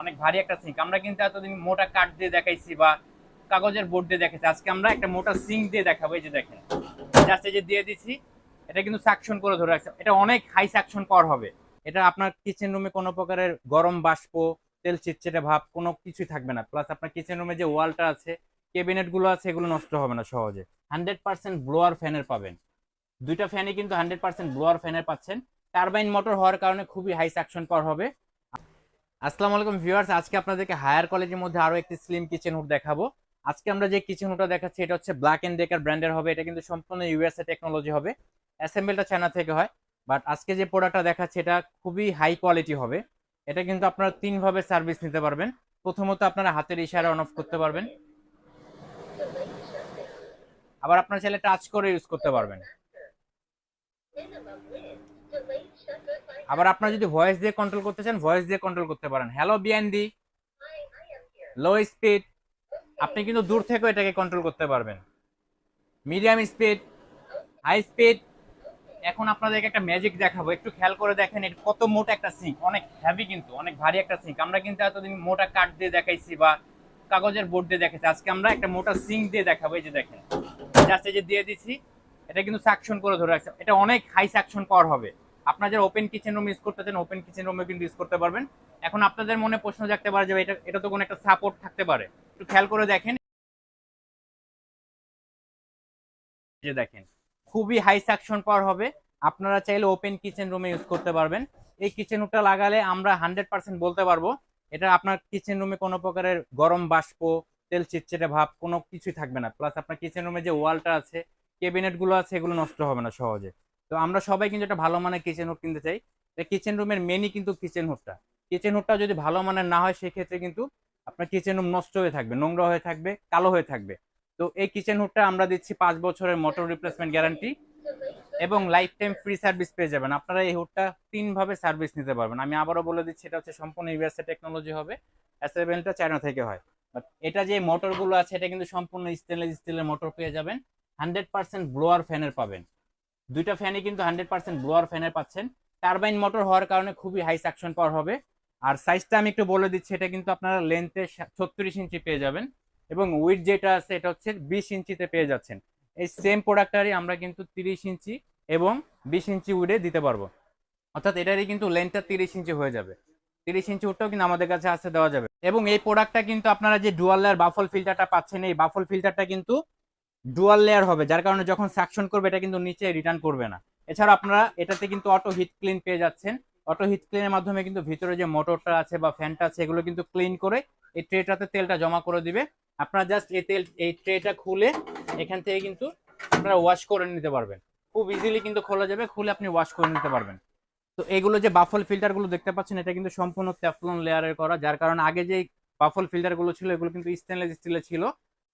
অনেক ভারী একটা সিঙ্ক আমরা কিন্তু এতদিন মোটা কাঠ দিয়ে দেখাইছি বা কাগজের বোর্ড দিয়ে দেখাইছি। আজকে আমরা একটা মোটা সিঙ্ক দিয়ে দেখাবো। এই যে দেখেন জাস্ট এই যে দিয়ে দিচ্ছি এটা কিন্তু সাকশন করে ধরে রাখছে। এটা অনেক হাই সাকশন পাওয়ার হবে। এটা আপনার কিচেন রুমে কোনো প্রকারের গরম বাষ্প, তেল চিটচিটে ভাব, কোনো কিছুই থাকবে না। প্লাস আপনার কিচেন রুমে যে ওয়ালটা আছে ক্যাবিনেটগুলো আছে, এগুলো নষ্ট হবে না সহজে। হান্ড্রেড পার্সেন্ট ব্লোয়ার ফ্যানের পাবেন। দুইটা ফ্যানই কিন্তু হান্ড্রেড পার্সেন্ট ব্লোয়ার ফ্যানের পাচ্ছেন। টারবাইন মোটর হওয়ার কারণে খুবই হাই সাকশন পাওয়ার হবে। আসসালামু আলাইকুম ভিউয়ার্স, আজকে আপনাদেরকে হায়ার কোয়ালিটির মধ্যে আরও একটি স্লিম কিচেন হুড দেখাবো। আজকে আমরা যে কিচেন হুডটা দেখাচ্ছি, এটা হচ্ছে ব্ল্যাক এন্ড ডেকার ব্র্যান্ডের হবে। এটা কিন্তু সম্পূর্ণ ইউএসএ টেকনোলজি হবে। অ্যাসেম্বলটা চায়না থেকে হয়। বাট আজকে যে প্রোডাক্টটা দেখাচ্ছি, এটা খুবই হাই কোয়ালিটি হবে। এটা কিন্তু আপনারা তিনভাবে সার্ভিস নিতে পারবেন। প্রথমত আপনারা হাতের ইশারা অন অফ করতে পারবেন। আবার আপনারা চাইলে টাচ করে ইউজ করতে পারবেন। আবার আপনারা যদি ভয়েস দিয়ে কন্ট্রোল করতে চান ভয়েস দিয়ে কন্ট্রোল করতে পারেন। হ্যালো বিএনডি লো স্পিড আপনি কিন্তু দূর থেকেও এটাকে কন্ট্রোল করতে পারবেন। মিডিয়াম স্পিড হাই স্পিড এখন আপনাদেরকে একটা ম্যাজিক দেখাবো। একটু খেয়াল করে দেখেন এটা কত মোটা একটা সিঙ্ক অনেক হেভি কিন্তু, অনেক ভারী একটা সিঙ্ক আমরা কিন্তু এতদিন মোটা কাঠ দিয়ে দেখাইছি বা কাগজের বোর্ড দিয়ে দেখাইছি। আজকে আমরা একটা মোটা সিঙ্ক দিয়ে দেখাবো। এই যে দেখেন যে দিয়ে দিচ্ছি এটা কিন্তু সাকশন করে ধরে রাখছে। এটা অনেক হাই সাকশন পাওয়ার হবে। আপনারা যারা ওপেন কিচেন রুম ইউজ করতে চান ওপেন কিচেন রুমে কিন্তু ইউজ করতে পারবেন। এখন আপনাদের মনে প্রশ্ন জাগতে পারে যে এটা এটা তো কোনো একটা সাপোর্ট থাকতে পারে। একটু খেয়াল করে দেখেন। যে দেখেন, খুবই হাই সাকশন পাওয়ার হবে। আপনারা চাইলে ওপেন কিচেন রুমে ইউজ করতে পারবেন। এই কিচেন রুমটা লাগালে আমরা হান্ড্রেড পার্সেন্ট বলতে পারব, এটা আপনার কিচেন রুমে কোনো প্রকারের গরম বাষ্প, তেল চিটচিটে ভাব, কোনো কিছুই থাকবে না। প্লাস আপনার কিচেন রুমে যে ওয়ালটা আছে ক্যাবিনেটগুলো আছে, এগুলো নষ্ট হবে না সহজে। তো আমরা সবাই কিন্তু একটা ভালো মানের কিচেন হুড কিনতে চাই। কিচেন রুমের মেনই কিন্তু কিচেন হুডটা কিচেন হুডটা যদি ভালো মানের না হয়, সেক্ষেত্রে কিন্তু আপনার কিচেন রুম নষ্ট হয়ে থাকবে, নোংরা হয়ে থাকবে, কালো হয়ে থাকবে। তো এই কিচেন হুডটা আমরা দিচ্ছি পাঁচ বছরের মোটর রিপ্লেসমেন্ট গ্যারান্টি এবং লাইফ টাইম ফ্রি সার্ভিস পেয়ে যাবেন। আপনারা এই হুডটা তিনভাবে সার্ভিস নিতে পারবেন। আমি আবারও বলে দিচ্ছি, এটা হচ্ছে সম্পূর্ণ ইউএসএ টেকনোলজি হবে। অ্যাসেবেলটা চায়না থেকে হয়। বাট এটা যে মোটরগুলো আছে, এটা কিন্তু সম্পূর্ণ স্টেনলেস স্টিলের মোটর পেয়ে যাবেন। হান্ড্রেড পার্সেন্ট ব্লোয়ার ফ্যানের পাবেন। দুইটা ফ্যানই কিন্তু হান্ড্রেড পার্সেন্ট ব্লোয়ার ফ্যানের পাচ্ছেন। টারবাইন মোটর হওয়ার কারণে খুবই হাই সাকশন পাওয়ার হবে। আর সাইজটা আমি একটু বলে দিচ্ছি, এটা কিন্তু আপনারা লেন্থে ছত্রিশ ইঞ্চি পেয়ে যাবেন এবং উইথ যেটা আছে, এটা হচ্ছে বিশ ইঞ্চিতে পেয়ে যাচ্ছেন। এই সেম প্রোডাক্টারই আমরা কিন্তু তিরিশ ইঞ্চি এবং বিশ ইঞ্চি উইডে দিতে পারব। অর্থাৎ এটারই কিন্তু লেন্থটা তিরিশ ইঞ্চি হয়ে যাবে। তিরিশ ইঞ্চি উডটাও কিন্তু আমাদের কাছে আসতে দেওয়া যাবে। এবং এই প্রোডাক্টটা কিন্তু আপনারা যে ডুয়াল বাফল ফিল্টারটা পাচ্ছেন, এই বাফল ফিল্টারটা কিন্তু ডুয়াল লেয়ার হবে, যার কারণে যখন সাকশন করবে, এটা কিন্তু নিচে রিটার্ন করবে না। এছাড়া আপনারা এটাতে কিন্তু অটো হিট ক্লিন পেয়ে যাচ্ছেন। অটো হিট ক্লিনের মাধ্যমে কিন্তু ভিতরে যে মোটরটা আছে বা ফ্যানটা আছে, এগুলো কিন্তু ক্লিন করে এই ট্রেটাতে তেলটা জমা করে দিবে। আপনারা জাস্ট এই তেল, এই ট্রেটা খুলে এখান থেকে কিন্তু আপনারা ওয়াশ করে নিতে পারবেন। খুব ইজিলি কিন্তু খোলা যাবে, খুলে আপনি ওয়াশ করে নিতে পারবেন। তো এগুলো যে বাফল ফিল্টারগুলো দেখতে পাচ্ছেন, এটা কিন্তু সম্পূর্ণ ট্যাফলন লেয়ারের করা, যার কারণে আগে যে বাফল ফিল্টারগুলো ছিল, এগুলো কিন্তু স্টেনলেস স্টিলের ছিল।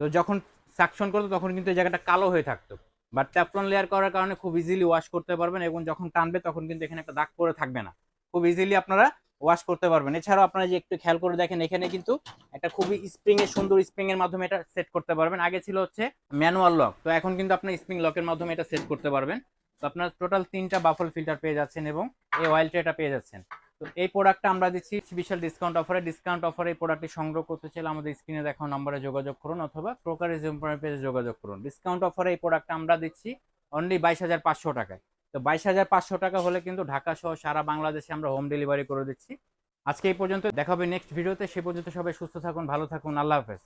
তো যখন সাকশন করতো তখন কিন্তু এই জায়গাটা কালো হয়ে থাকতো। বাট ট্যাফলন লেয়ার করার কারণে খুব ইজিলি ওয়াশ করতে পারবেন এবং যখন টানবে তখন কিন্তু এখানে একটা দাগ পরে থাকবে না। খুব ইজিলি আপনারা ওয়াশ করতে পারবেন। এছাড়াও আপনারা যে একটু খেয়াল করে দেখেন, এখানে কিন্তু একটা খুবই স্প্রিং এর সুন্দর স্প্রিং এর মাধ্যমে এটা সেট করতে পারবেন। আগে ছিল হচ্ছে ম্যানুয়াল লক তো এখন কিন্তু আপনার স্প্রিং লকের মাধ্যমে এটা সেট করতে পারবেন। তো আপনার টোটাল তিনটা বাফল ফিল্টার পেয়ে যাচ্ছেন এবং এই অয়েল ট্রেটা পেয়ে যাচ্ছেন। তো এই প্রোডাক্টটা আমরা দিচ্ছি বিশাল ডিসকাউন্ট অফারে ডিসকাউন্ট অফারে এই প্রোডাক্টটি সংগ্রহ করতে চাইলে আমাদের স্ক্রিনে দেখানো নম্বরে যোগাযোগ করুন অথবা প্রকারের পেজে যোগাযোগ করুন। ডিসকাউন্ট অফারে এই প্রোডাক্টটা আমরা দিচ্ছি অনলি বাইশ হাজার পাঁচশো টাকায়। তো বাইশ হাজার পাঁচশো টাকা হলে কিন্তু ঢাকা সহ সারা বাংলাদেশে আমরা হোম ডেলিভারি করে দিচ্ছি। আজকে এই পর্যন্ত দেখাবে নেক্সট ভিডিওতে সে পর্যন্ত সবাই সুস্থ থাকুন, ভালো থাকুন। আল্লাহ হাফেজ।